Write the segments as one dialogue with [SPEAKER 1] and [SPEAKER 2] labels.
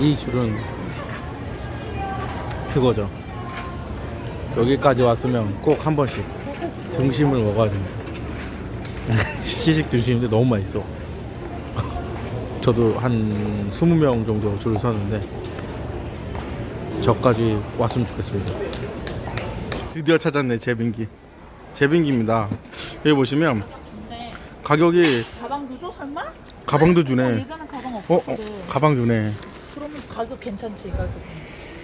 [SPEAKER 1] 이 줄은 그거죠. 여기까지 왔으면 꼭 한 번씩 등심을 먹어야 됩니다. 시식 등심인데 너무 맛있어. 저도 한 20명 정도 줄을 섰는데 저까지 왔으면 좋겠습니다. 드디어 찾았네 제빙기. 제빙기입니다. 여기 보시면 가격이
[SPEAKER 2] 가방도 줘 설마?
[SPEAKER 1] 가방도
[SPEAKER 2] 어,
[SPEAKER 1] 주네.
[SPEAKER 2] 예전에 가방
[SPEAKER 1] 어, 어
[SPEAKER 2] 없었거든.
[SPEAKER 1] 가방 주네.
[SPEAKER 2] 가격 괜찮지 가격.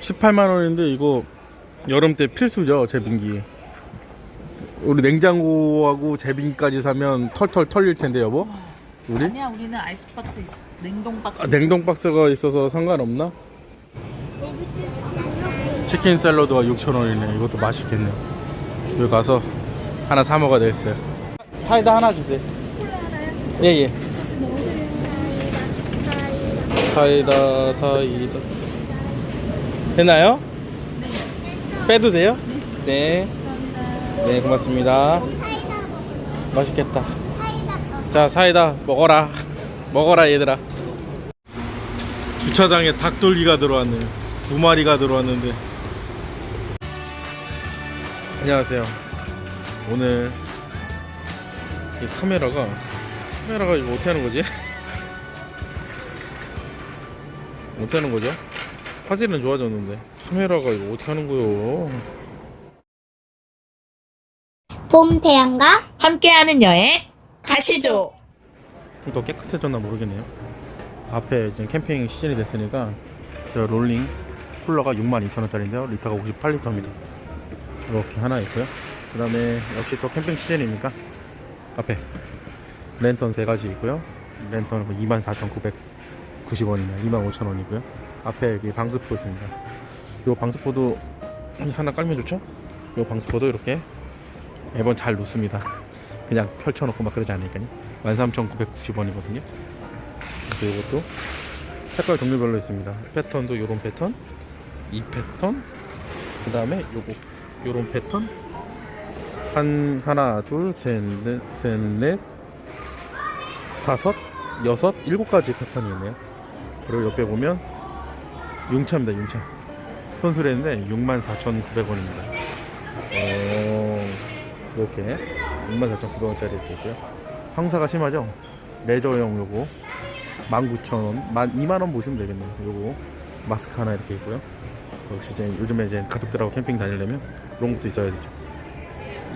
[SPEAKER 1] 18만 원인데 이거 여름 때 필수죠 제빙기. 우리 냉장고하고 제빙기까지 사면 털털 털릴 텐데 여보. 우리
[SPEAKER 2] 아니야 우리는 아이스박스 있어. 냉동 박스.
[SPEAKER 1] 아, 냉동 박스가 있어서 상관없나? 치킨 샐러드가 6천 원이네. 이것도 맛있겠네. 여기 가서 하나 사 먹어야 되겠어요. 사이다 하나 주세요. 예예. 사이다 사이다. 되나요? 빼도 돼요? 네. 네 고맙습니다. 맛있겠다. 자 사이다 먹어라. 먹어라 얘들아. 주차장에 닭돌기가 들어왔네요. 두 마리가 들어왔는데. 안녕하세요. 오늘 이 카메라가 카메라가 이거 어떻게 하는 거지? 어떻게 하는 거죠? 화질은 좋아졌는데 카메라가 이거 어떻게 하는 거요?
[SPEAKER 3] 봄 태양과
[SPEAKER 2] 함께하는 여행 가시죠.
[SPEAKER 1] 좀 더 깨끗해졌나 모르겠네요. 앞에 지금 캠핑 시즌이 됐으니까 저 롤링 쿨러가 62,000원짜리인데요. 리터가 58리터입니다. 이렇게 하나 있고요. 그 다음에 역시 또 캠핑 시즌이니까 앞에 랜턴 3가지 있고요. 랜턴 24,900 뭐 90원이면 25,000원이고요. 앞에 여기 방수포 있습니다. 이 방수포도 하나 깔면 좋죠? 이 방수포도 이렇게 매번 잘 놓습니다. 그냥 펼쳐놓고 막 그러지 않으니까요. 13,990원이거든요. 그래서 이것도 색깔 종류별로 있습니다. 패턴도 요런 패턴, 이 패턴, 그 다음에 요거, 요런 패턴. 한, 하나, 둘, 셋, 넷, 셋, 넷, 다섯, 여섯, 일곱 가지 패턴이 있네요. 그리고 옆에 보면 융차입니다, 융차. 손수레인데 64,900원입니다. 어, 이렇게 64,900원짜리 이렇게 있고요. 황사가 심하죠? 레저용 요거 19,000원, 2만원 보시면 되겠네요. 요거 마스크 하나 이렇게 있고요. 역시 이제 요즘에 이제 가족들하고 캠핑 다니려면 것도 있어야 되죠.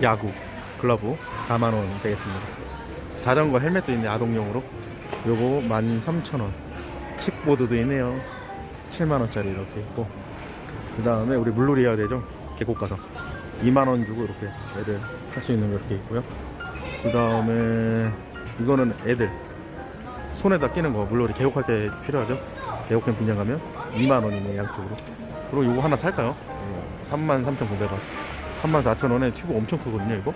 [SPEAKER 1] 야구, 글러브 4만원 되겠습니다. 자전거 헬멧도 있네, 아동용으로. 요거 13,000원. 킥보드도 있네요. 7만원짜리 이렇게 있고. 그 다음에 우리 물놀이 해야 되죠? 계곡 가서. 2만원 주고 이렇게 애들 할 수 있는 거 이렇게 있고요. 그 다음에 이거는 애들 손에다 끼는 거 물놀이 계곡할 때 필요하죠. 계곡 캠핑장 가면 2만 원이네 양쪽으로. 그리고 이거 하나 살까요? 33,900원. 34,000원에 튜브 엄청 크거든요 이거.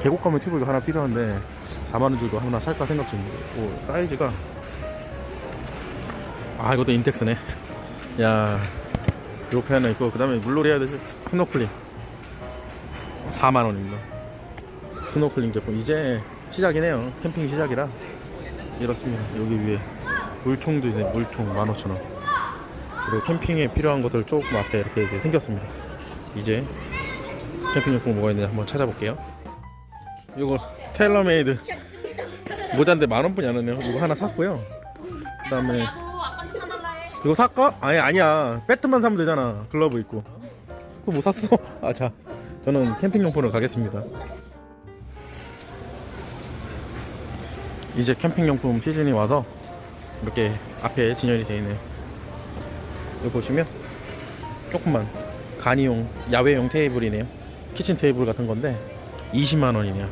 [SPEAKER 1] 계곡 가면 튜브 이거 하나 필요한데 4만 원 주고 하나 살까 생각 중이고 사이즈가 아 이것도 인텍스네. 야 이렇게 하나 있고 그 다음에 물놀이 해야 되지. 스노클링. 4만 원입니다. 스노클링 제품. 이제 시작이네요. 캠핑 시작이라. 이렇습니다. 여기 위에 물총도 있네. 물총 15,000원. 그리고 캠핑에 필요한 것들 조금 앞에 이렇게 이제 생겼습니다. 이제 캠핑용품 뭐가 있는지 한번 찾아볼게요. 이거 테일러메이드 모자인데 만원뿐이 안 하네요. 이거 하나 샀고요. 그 다음에. 이거 살까? 아니 아니야. 배트만 사면 되잖아. 글러브 있고. 그거 뭐 샀어? 아 자. 저는 캠핑용품으로 가겠습니다. 이제 캠핑용품 시즌이 와서 이렇게 앞에 진열이 되어 있네요 여기 보시면 조금만 간이용 야외용 테이블이네요. 키친 테이블 같은 건데 20만원이네요.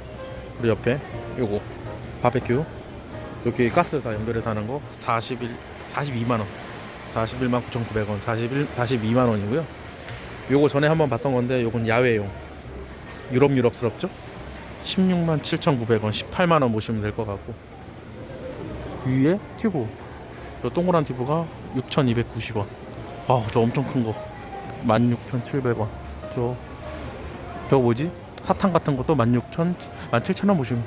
[SPEAKER 1] 그리고 옆에 요거 바베큐. 여기 가스 다 연결해서 하는 거 41, 42만원 41만 9,900원 41, 42만원이고요. 요거 전에 한번 봤던 건데 요건 야외용. 유럽 유럽스럽죠? 16만 7,900원 18만원 보시면 될 것 같고. 위에 튜브. 저 동그란 튜브가 6,290원. 아저 엄청 큰거. 16,700원. 저 저거 뭐지? 사탕 같은 것도 16,000 17,000원 보시면.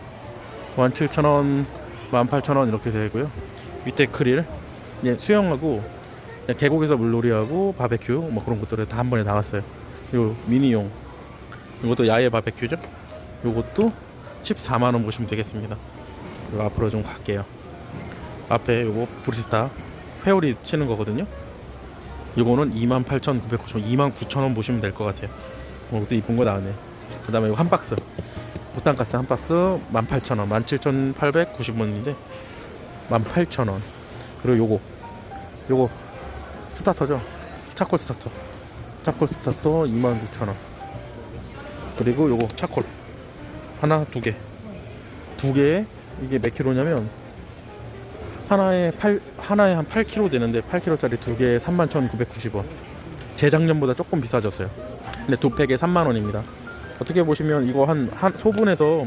[SPEAKER 1] 17,000원 18,000원 이렇게 되고요. 밑에 크릴. 예, 수영하고 계곡에서 물놀이하고 바베큐 뭐 그런 것들을 다 한 번에 나왔어요. 요 미니용 이것도 야외 바베큐죠. 요것도 14만 원 보시면 되겠습니다. 요 앞으로 좀 갈게요. 앞에 요거 브리스타 회오리 치는 거거든요. 요거는 28,990원, 29,000원 보시면 될 것 같아요. 어, 이것도 이쁜 거 나왔네. 그 다음에 한 박스. 부탄가스 한 박스 18,000원, 17,890원인데 18,000원. 그리고 요거, 요거 스타터죠. 차콜 스타터. 차콜 스타터 29,000원. 그리고 요거 차콜. 하나, 두 개. 두 개에 이게 몇 킬로냐면 하나에 8 하나에 한 8kg 되는데 8kg짜리 두 개에 31,990원. 재작년보다 조금 비싸졌어요. 근데 두 팩에 3만 원입니다. 어떻게 보시면 이거 한, 한 소분해서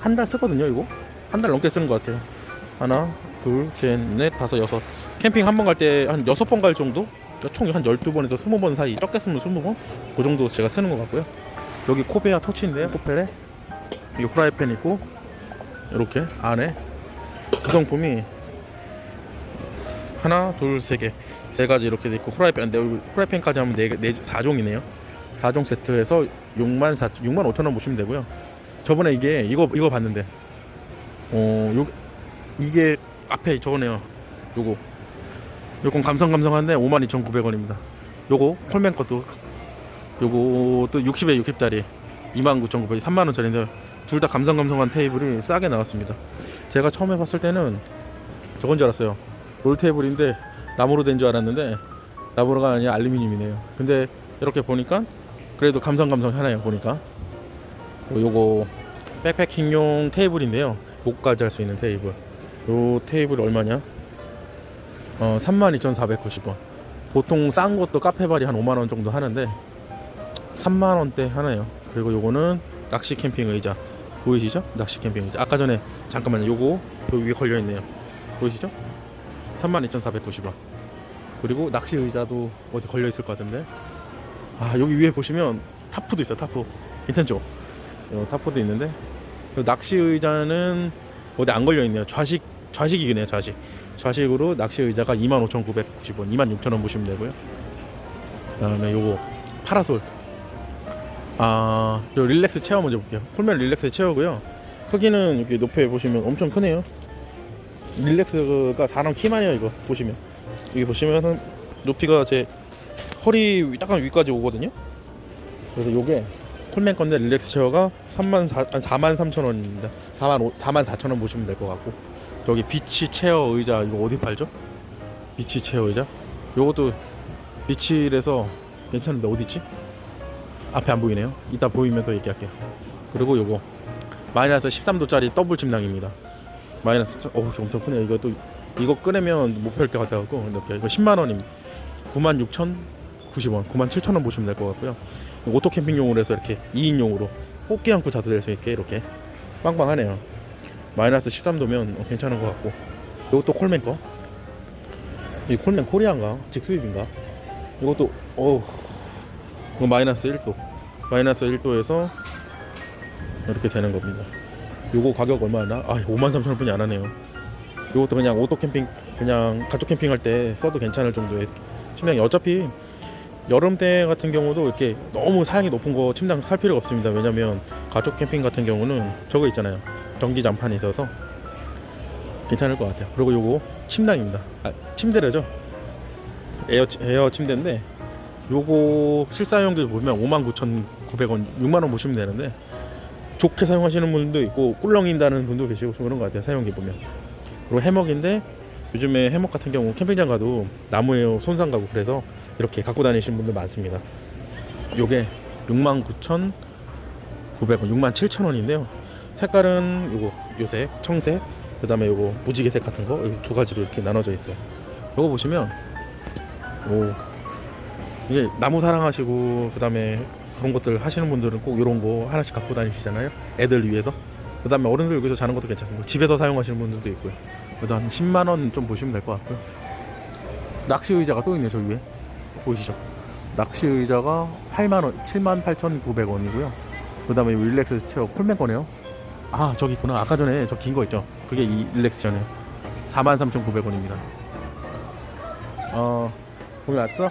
[SPEAKER 1] 한 달 쓰거든요. 이거 한 달 넘게 쓰는 것 같아요. 하나, 둘, 셋, 넷, 다섯, 여섯. 캠핑 한 번 갈 때 한 여섯 번 갈 정도? 총한 12번에서 20번 사이 적게 쓰면 20번? 그 정도 제가 쓰는 것 같고요. 여기 코베아 토치인데요. 코펠에 이 프라이팬 있고 이렇게 안에 구성품이 하나, 둘, 세 개, 세 가지 이렇게 돼 있고 프라이팬, 네, 프라이팬까지 하면 네, 개- 네 4종이네요. 4종 세트에서 6만 4, 6만 5천 원 보시면 되고요. 저번에 이게 이거 이거 봤는데, 어, 요 이게 앞에 저거네요. 요거, 요건 감성 감성한데 5만 2,900원입니다. 요거 콜맨 것도 요것도 60에 60짜리 29,900원, 3만 원짜리인데 둘 다 감성 감성한 테이블이 싸게 나왔습니다. 제가 처음에 봤을 때는 저건 줄 알았어요. 롤 테이블인데 나무로 된 줄 알았는데 나무가 아니라 알루미늄이네요. 근데 이렇게 보니까 그래도 감성 감성 하나요 보니까. 요- 요거 백패킹용 테이블인데요. 목까지 할 수 있는 테이블. 요 테이블 얼마냐? 어, 32,490원. 보통 싼 것도 카페발이 한 5만 원 정도 하는데 3만 원대 하나요. 그리고 요거는 낚시 캠핑 의자 보이시죠? 낚시 캠핑 의자. 아까 전에 잠깐만요. 요거 요 위에 걸려 있네요. 보이시죠? 32,490원. 그리고 낚시 의자도 어디 걸려 있을 것 같은데. 아, 여기 위에 보시면 타프도 있어요. 타프. 괜찮죠? 어, 타프도 있는데. 낚시 의자는 어디 안 걸려 있네요. 좌식 좌식이네요. 좌식. 좌식으로 낚시 의자가 25,990원, 26,000원 보시면 되고요. 그다음에 요거 파라솔. 아, 요 릴렉스 체어 먼저 볼게요. 콜맨 릴렉스 체어고요. 크기는 이렇게 높여 보시면 엄청 크네요. 릴렉스가 사람 키만해요 이거 보시면 여기 보시면은 높이가 제 허리 위- 약간 위까지 오거든요 그래서 요게 콜맨 건데 릴렉스 체어가 3만 4, 4만 3천 원입니다 4만 5, 4만 4천 원 보시면 될 것 같고 여기 비치 체어 의자 이거 어디 팔죠? 비치 체어 의자? 요것도 비치에서 괜찮은데 어디 있지? 앞에 안 보이네요. 이따 보이면 또 얘기할게요. 그리고 요거 마이너스 13도짜리 더블 침낭입니다. 마이너스 어우 좀 엄청 크네요 이거 또 이거 꺼내면 못 펼 것 같아갖고 이거 10만 원입니다. 96,090원 97,000원 보시면 될 것 같고요. 오토 캠핑용으로 해서 이렇게 2인용으로 뽑기 안고 자도 될 수 있게 이렇게 빵빵하네요 마이너스 13도면 괜찮은 것 같고 이것도 콜맨 거 이 콜맨 코리아인가 직수입인가 이것도 어우 마이너스 1도 마이너스 1도에서 이렇게 되는 겁니다 요거 가격 얼마나? 아, 53,000원 뿐이 안 하네요. 요것도 그냥 오토 캠핑, 그냥 가족 캠핑 할 때 써도 괜찮을 정도의 침낭이 어차피 여름 때 같은 경우도 이렇게 너무 사양이 높은 거 침낭 살 필요가 없습니다. 왜냐면 가족 캠핑 같은 경우는 저거 있잖아요. 전기 잠판이 있어서 괜찮을 것 같아요. 그리고 요거 침낭입니다. 아, 침대래죠. 에어, 에어 침대인데 요거 실사용기 보면 59,900원, 6만원 보시면 되는데 좋게 사용하시는 분도 있고 꿀렁인다는 분도 계시고 좀 그런 것 같아요 사용기 보면 그리고 해먹인데 요즘에 해먹 같은 경우 캠핑장 가도 나무에 손상 가고 그래서 이렇게 갖고 다니시는 분들 많습니다 요게 69,900원 67,000원인데요 색깔은 요거 요색 청색 그 다음에 요거 무지개색 같은 거 이두 가지로 이렇게 나눠져 있어요 요거 보시면 오 이게 나무 사랑하시고 그 다음에 그런 것들 하시는 분들은 꼭 이런 거 하나씩 갖고 다니시잖아요. 애들 위해서. 그 다음에 어른들 여기서 자는 것도 괜찮습니다. 집에서 사용하시는 분들도 있고요. 그래서 한 10만 원 좀 보시면 될 것 같고요. 낚시 의자가 또 있네요. 저 위에 보이시죠? 낚시 의자가 8만 원, 7만 8,900원이고요. 그 다음에 릴렉스 체어 콜맨 거네요. 아 저기 있구나. 아까 전에 저 긴 거 있죠? 그게 이 릴렉스잖아요. 43,900원입니다. 어 거기 왔어?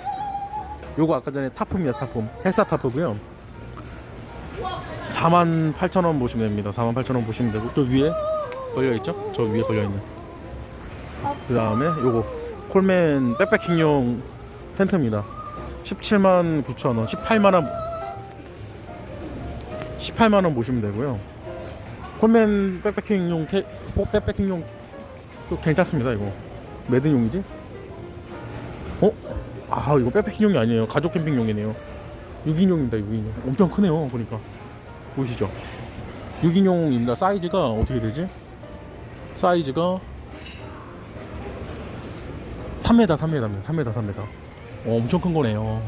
[SPEAKER 1] 요거 아까 전에 타품이야 타품 헬사 타프고요 48,000원 보시면 됩니다 48,000원 보시면 되고 또 위에 걸려있죠? 저 위에 걸려있는 그 다음에 요거 콜맨 백패킹용 텐트입니다 17만 9천원 18만원 18만원 보시면 되고요 콜맨 백패킹용 테, 어, 백패킹용 또 괜찮습니다 이거. 매든용이지? 어? 아 이거 백패킹용이 아니에요. 가족 캠핑용이네요. 6인용입니다 6인용 엄청 크네요 보니까. 보이시죠? 6인용입니다. 사이즈가 어떻게 되지? 사이즈가 3m 3m입니다 3m 3m 어, 엄청 큰 거네요.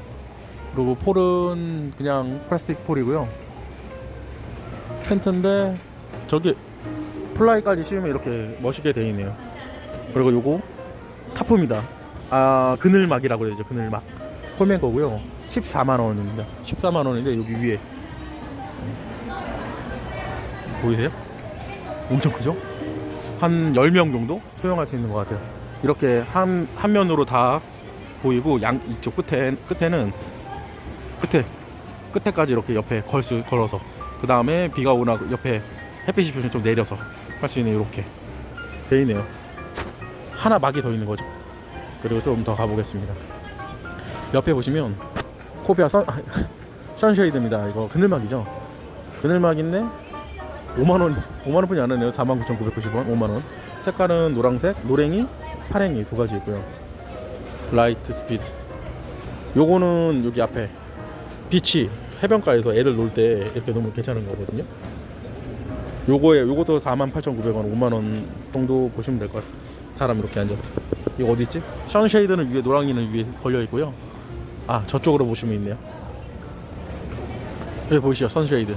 [SPEAKER 1] 그리고 폴은 그냥 플라스틱 폴이고요. 텐트인데 저기 플라이까지 씌우면 이렇게 멋있게 되어 있네요. 그리고 요거 타프입니다. 아 그늘막이라고 해야죠 그늘막. 콜맨 거고요. 14만원입니다. 14만원인데 여기 위에. 보이세요? 엄청 크죠? 한 10명 정도 수용할 수 있는 것 같아요. 이렇게 한, 한 면으로 다 보이고 양 이쪽 끝에 끝에는 끝에 끝에까지 이렇게 옆에 걸수 걸어서. 그 다음에 비가 오나 옆에 햇빛이 좀 내려서 할 수 있는 이렇게 돼 있네요. 하나 막이 더 있는 거죠. 그리고 좀 더 가보겠습니다. 옆에 보시면 코비아 선 선쉐이드입니다. 이거 그늘막이죠? 그늘막인데 5만원 5만원 뿐이 안 하네요. 49,990원 5만원. 색깔은 노란색 노랭이 파랭이 두 가지 있고요. 라이트 스피드. 요거는 여기 앞에 비치 해변가에서 애들 놀 때 이렇게 놓으면 괜찮은 거거든요 요거에 요것도 48,900원 5만원 정도 보시면 될 것 같아요 사람 이렇게 앉아서 이거 어디 있지? 선쉐이드는 위에 노랑이는 위에 걸려 있고요. 아 저쪽으로 보시면 있네요. 여기 보이시죠? 선쉐이드.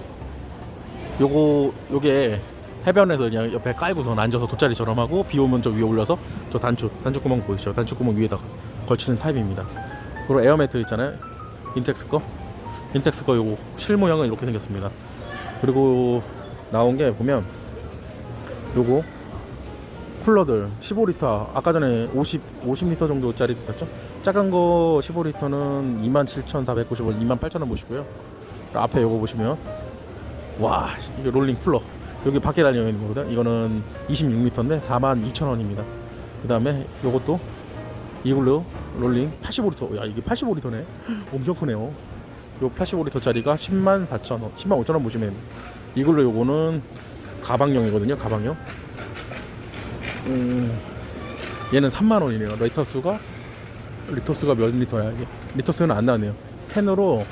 [SPEAKER 1] 요거 요게 해변에서 그냥 옆에 깔고서 앉아서 돗자리처럼 하고 비 오면 저 위에 올려서 저 단추 단추 구멍 보이시죠? 단추 구멍 위에다가 걸치는 타입입니다. 그리고 에어매트 있잖아요. 인텍스 거. 인텍스 거 요거 실 모양은 이렇게 생겼습니다. 그리고 나온 게 보면 요거 쿨러들 15리터 아까 전에 50 50리터 정도짜리 있었죠? 작은 거 15리터는 27,490원 28,000원 보시고요. 앞에 요거 보시면 와 이게 롤링 쿨러. 여기 밖에 달려 있는 거거든 이거는 26m인데 42,000원입니다. 그 다음에 요것도 이글루 롤링 85리터. 야 이게 85리터네. 엄청 크네요. 요 85리터 짜리가 10만 4천원 10만 5천원 보시면. 이글루 요거는 가방용이거든요 가방용 음, 얘는 3만원이네요. 리터수가 리터수가 몇 리터야 이게? 리터수는 안 나네요. 캔으로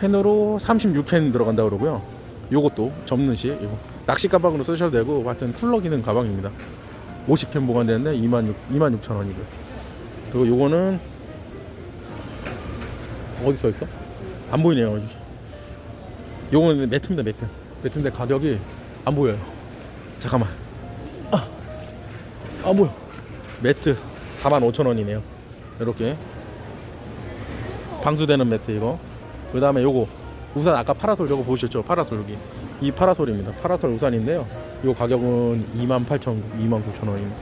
[SPEAKER 1] 캔으로 36캔 들어간다 그러고요. 요것도 접는 시 이거. 낚시 가방으로 쓰셔도 되고 하여튼 쿨러 기능 가방입니다. 50캔 보관되는데 2만 6, 2만 6천 원이고요. 그리고 요거는 어디 써 있어? 안 보이네요 여기. 요거는 매트입니다 매트 매트인데 가격이 안 보여요. 잠깐만. 아, 안 보여 매트 4만 5천 원이네요. 이렇게. 방수되는 매트 이거. 그 다음에 요거. 우산 아까 파라솔 저거 보셨죠? 파라솔 여기. 이 파라솔입니다. 파라솔 우산인데요. 요 가격은 28,000 29,000원입니다.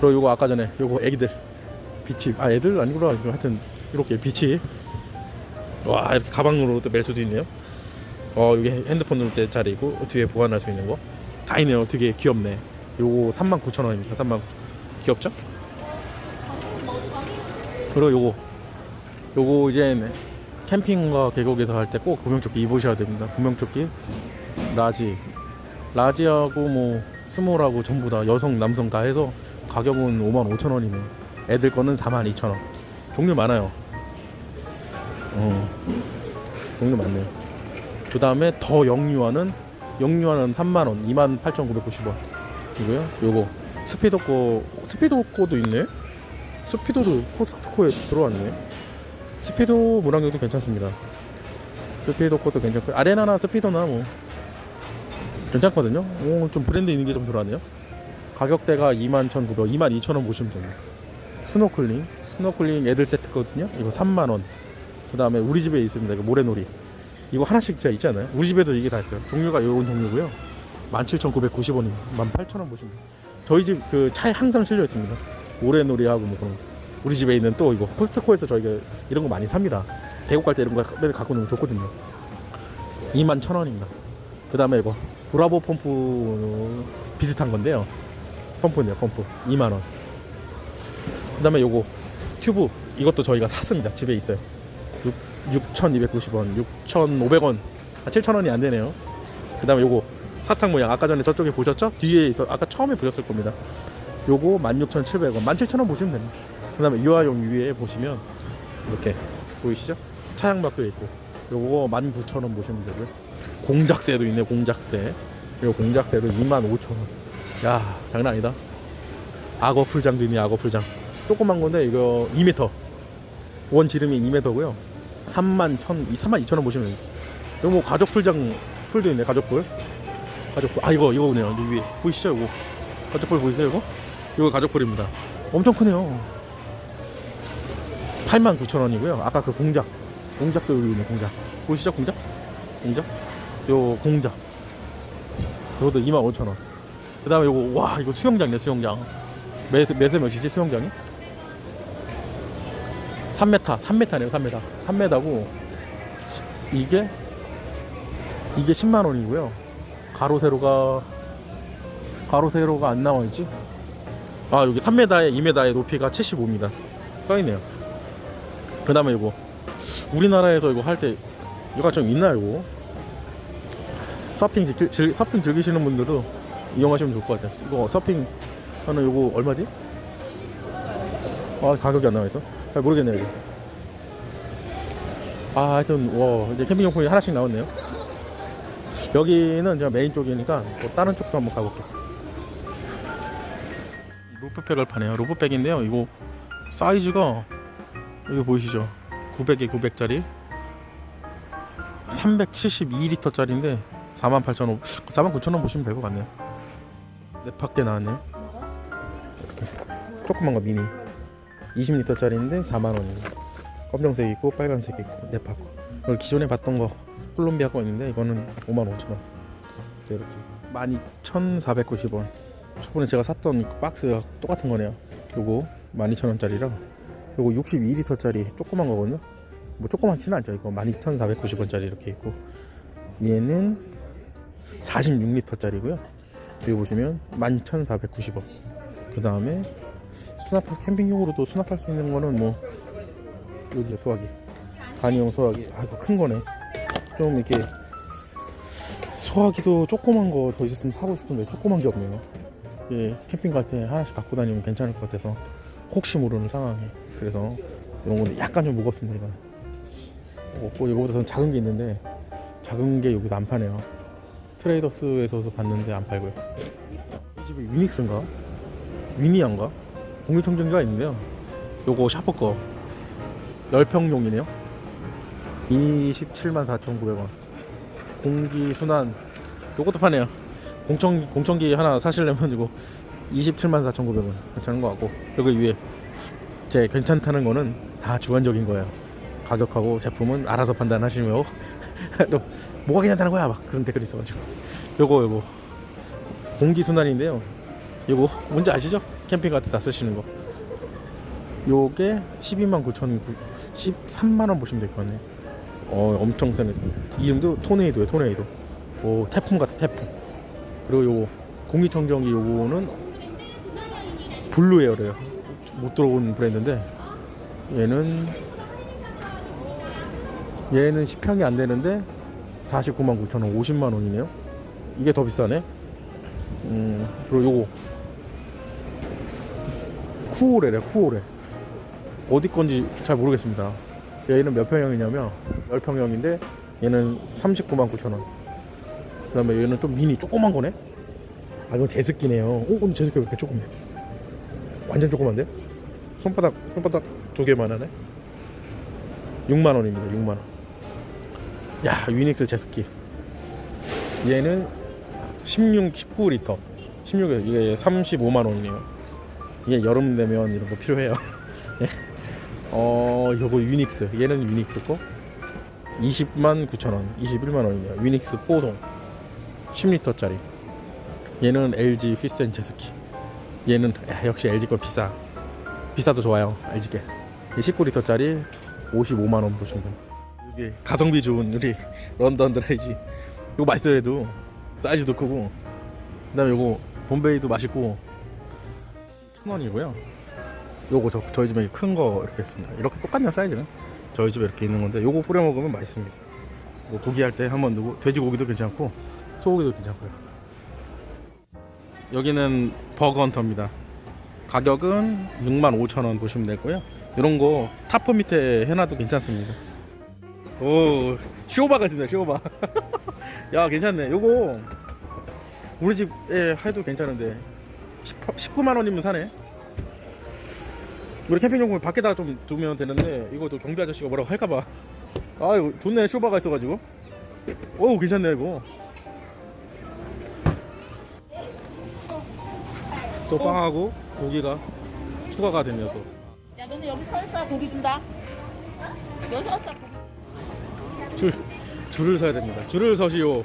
[SPEAKER 1] 그리고 요거 아까 전에 요거 애기들 비치. 아 애들 아니구나. 하여튼 이렇게 비치. 와 이렇게 가방으로 또 멜 수도 있네요 어 여기 핸드폰 넣을 때 자리고 뒤에 보관할 수 있는 거 다 있네요 되게 귀엽네 요거 39,000원입니다 39,000원 귀엽죠? 그리고 요거 요거 이제 캠핑과 계곡에서 할 때 꼭 구명조끼 입으셔야 됩니다. 구명조끼 라지 라지하고 뭐 스몰하고 전부 다 여성 남성 다 해서 가격은 5만 5천 원이네. 애들 거는 4만 2천 원. 종류 많아요. 어 종류 많네요. 그 다음에 더 영유아는 영유아는 3만 원, 2만 8,990원. 이거요? 요거 스피더 거 스피더 거도 있네. 스피더도 코스트코에 들어왔네. 스피도 물안경도 괜찮습니다. 스피도 것도 괜찮고 아레나나 스피도나 뭐 괜찮거든요. 오, 좀 브랜드 있는 게 좀 들어왔네요. 가격대가 21,900, 22,000원 보시면 됩니다. 스노클링, 스노클링 애들 세트거든요. 이거 3만 원. 그 다음에 우리 집에 있습니다. 이거 모래놀이. 이거 하나씩 제가 있잖아요. 우리 집에도 이게 다 있어요. 종류가 이런 종류고요. 17,990원입니다. 18,000원 보시면. 저희 집 그 차에 항상 실려 있습니다. 모래놀이하고 뭐 그런 거. 우리 집에 있는 또 이거 코스트코에서 저희가 이런 거 많이 삽니다. 대구 갈 때 이런 거 맨날 갖고 놓으면 좋거든요. 2만 천 원입니다. 그 다음에 이거 브라보 펌프 비슷한 건데요. 펌프네요, 펌프. 2만 원. 그 다음에 요거 튜브 이것도 저희가 샀습니다. 집에 있어요. 6, 6,290원, 6,500원, 아, 7,000원이 안 되네요. 그 다음에 요거 사탕 모양 아까 전에 저쪽에 보셨죠? 뒤에 있어 아까 처음에 보셨을 겁니다. 요거 16,700원, 17,000원 보시면 됩니다. 그 다음에 유아용 위에 보시면 이렇게 보이시죠? 차양막도 있고 요거 19,000원 보시면 되고요. 공작새도 있네 공작새. 요 공작새도 25,000원. 야 장난 아니다. 악어 풀장도 있네 악어 풀장. 조그만 건데 이거 2m. 원 지름이 2m고요. 3만 1,000, 3만 2천 원 보시면. 이거 뭐 가족 풀장 풀도 있네 가족 풀. 가족 풀. 아 이거 이거 보네요. 여기 위에 보이시죠 이거? 가족 풀 보이세요 이거? 이거 가족 풀입니다. 엄청 크네요. 8만 9천 원이고요. 아까 그 공작 공작도 여기 있네 공작. 보이시죠 공작? 공작? 요 공작. 이것도 2만 5천 원. 그 다음에 요거 와 이거 수영장이네 수영장. 매세 매세 몇이지 수영장이? 3m, 3m네요, 3m. 3m고 이게 이게 10만 원이고요. 가로 세로가 가로 세로가 안 나와 있지? 아, 여기 3m에 2m의 높이가 75입니다. 써 있네요. 그다음에 이거 우리나라에서 이거 할 때 이거 좀 있나요, 이거? 서핑 즐, 즐- 서핑 즐기시는 분들도 이용하시면 좋을 것 같아요. 이거 서핑 하는 이거 얼마지? 아, 가격이 안 나와 있어. 잘 모르겠네요 이거. 아 하여튼 와 이제 캠핑용품이 하나씩 나왔네요. 여기는 제가 메인 쪽이니까 뭐 다른 쪽도 한번 가볼게요. 루프백을 파네요. 루프백인데요. 이거 사이즈가 여기 보이시죠? 900에 900짜리? 372리터 짜리인데 48,000원 49,000원 보시면 될 것 같네요. 네 밖에 나왔네요. 이렇게 조그만 거 미니 20리터짜리인데 4만원이에요. 검정색 있고 빨간색 있고 네파 거 그리고 기존에 봤던 거 콜롬비아 거 있는데 이거는 55,000원. 이렇게 12,490원. 저번에 제가 샀던 그 박스가 똑같은 거네요. 요거 12,000원짜리랑 요거 62리터짜리 조그만 거거든요. 뭐 조그만치는 않죠. 이거 12,490원짜리 이렇게 있고. 얘는 46리터짜리고요. 여기 보시면 11,490원. 그 다음에 수납할 캠핑용으로도 수납할 수 있는 거는 뭐 여기 소화기 간이용 소화기 아 이거 큰 거네. 좀 이렇게 소화기도 조그만 거 더 있었으면 사고 싶은데 조그만 게 없네요. 예 캠핑 갈 때 하나씩 갖고 다니면 괜찮을 것 같아서 혹시 모르는 상황에. 그래서 이런 건데 약간 좀 무겁습니다 이거는. 어, 이거보다 작은 게 있는데 작은 게 여기서 안 파네요. 트레이더스에서도 봤는데 안 팔고요. 이 집이 유닉스인가? 위니안가? 공기청정기가 있는데요. 요거 샤퍼 거. 10평용이네요. 27만 4,900원. 공기순환. 요것도 파네요. 공청, 공청기 하나 사시려면 이거 27만 4,900원 괜찮은 것 같고. 여기 위에 제 괜찮다는 거는 다 주관적인 거예요. 가격하고 제품은 알아서 판단하시며. 또 뭐가 괜찮다는 거야? 막 그런 댓글이 있어가지고. 요거 요거. 공기순환인데요. 요거 뭔지 아시죠? 캠핑 갈때다 쓰시는 거? 요게 12만 9천 13만원 보시면 될것 같네. 어 엄청 세네. 이름도 토네이도예요 토네이도. 오 태풍 같아 태풍. 그리고 요거 공기청정기 요거는 블루 에어래요. 못 들어본 브랜드인데 얘는 얘는 10평이 안 되는데 49만 9천원 50만 원이네요. 이게 더 비싸네. 음 그리고 요거 쿠오레래 쿠오레. 어디 건지 잘 모르겠습니다. 얘는 몇 평형이냐면 10평형인데 얘는 39만 9천원. 그 다음에 얘는 좀 미니 조그만 거네? 아 이건 제습기네요. 오 근데 제습기가 왜 이렇게 조그매? 완전 조그만데? 손바닥 손바닥 두 개만 하네? 6만원입니다 6만원. 야 유닉스 제습기. 얘는 16, 19리터. 16에 이게 35만원이네요 이게 여름 되면 이런 거 필요해요. 예. 어 요거 유닉스. 얘는 유닉스 거 20만 9천원 21만원이네요. 유닉스 4송. 10리터짜리. 얘는 LG 휘센 제스키. 얘는 야, 역시 LG 거 비싸. 비싸도 좋아요 LG게. 19리터짜리 55만원 보시면 됩니다. 여기 가성비 좋은 우리 런던 드라이지. 이거 맛있어요 얘도. 사이즈도 크고. 그 다음에 요거 봄베이도 맛있고 천원이고요. 요거 저, 저희 집에 큰 거 이렇게 있습니다. 이렇게 똑같네요 사이즈는. 저희 집에 이렇게 있는 건데 요거 뿌려 먹으면 맛있습니다. 뭐 고기 할 때 한번 넣고 돼지고기도 괜찮고 소고기도 괜찮고요. 여기는 버거헌터입니다. 가격은 65,000원 보시면 되고요. 이런 거 타프 밑에 해놔도 괜찮습니다. 오 쇼바가 있습니다 쇼바. 야 괜찮네. 요거 우리 집에 해도 괜찮은데 19만 원이면 사네 우리 캠핑 용품 밖에다가 좀 두면 되는데 이거 또 경비 아저씨가 뭐라고 할까봐 아 이거 좋네 쇼바가 있어가지고 오 괜찮네 이거 또 빵하고 고기가 추가가 되네요 또
[SPEAKER 2] 야 너는 여기 서 있어 고기 준다. 여기 서 있어.
[SPEAKER 1] 줄, 줄을 서야 됩니다. 줄을 서시오.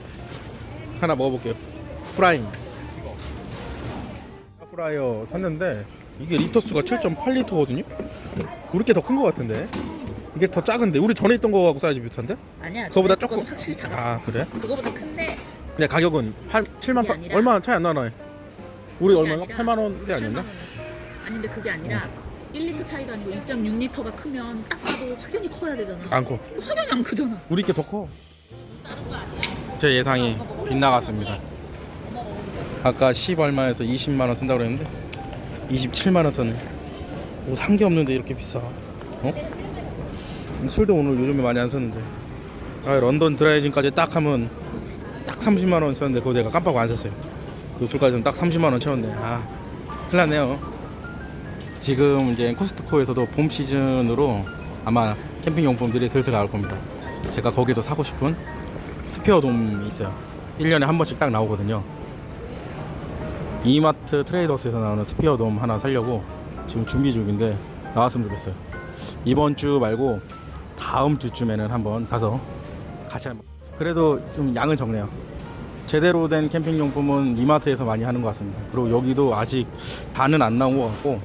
[SPEAKER 1] 하나 먹어볼게요. 프라임. 프라이어 샀는데 이게 리터 수가 7.8리터거든요. 우리 게 더 큰 거 같은데. 이게 더 작은데 우리 전에 있던 거하고 사이즈 비슷한데?
[SPEAKER 2] 아니야.
[SPEAKER 1] 그거보다 조금
[SPEAKER 2] 확실히 작아.
[SPEAKER 1] 아 그래?
[SPEAKER 2] 그거보다 큰데
[SPEAKER 1] 근데 가격은 8, 7만
[SPEAKER 2] 그게
[SPEAKER 1] 8,
[SPEAKER 2] 아니라-
[SPEAKER 1] 얼마 차이 안 나나요? 우리 얼마가?
[SPEAKER 2] 아니라
[SPEAKER 1] 8만 원대 아니었나?
[SPEAKER 2] 8만 원이었어. 아니 근데 그게 아니라 1리터 차이도 아니고 2.6리터가 크면 딱 봐도 확연히 커야 되잖아.
[SPEAKER 1] 않고
[SPEAKER 2] 확연히 안 크잖아.
[SPEAKER 1] 우리 게 더 커.
[SPEAKER 2] 다른 거 아니야?
[SPEAKER 1] 제 예상이 빗나갔습니다. 아까 10 얼마에서 20만 원 쓴다고 그랬는데 27만 원 썼네. 뭐산게 없는데 이렇게 비싸. 어? 술도 오늘 요즘에 많이 안 샀는데. 아, 런던 드라이징까지 딱 하면 딱 30만 원 썼는데 그거 내가 깜빡 안 샀어요. 그 술까지는 딱 30만 원 채웠네. 아, 큰일 났네요. 지금 이제 코스트코에서도 봄 시즌으로 아마 캠핑 용품들이 슬슬 나올 겁니다. 제가 거기서 사고 싶은 스페어 돔이 있어요. 1년에 한 번씩 딱 나오거든요. 이마트 트레이더스에서 나오는 스페어 돔 하나 사려고 지금 준비 중인데 나왔으면 좋겠어요. 이번 주 말고 다음 주쯤에는 한번 가서 같이 한번 그래도 좀 양은 적네요. 제대로 된 캠핑 용품은 이마트에서 많이 하는 것 같습니다. 그리고 여기도 아직 다는 안 나온 것 같고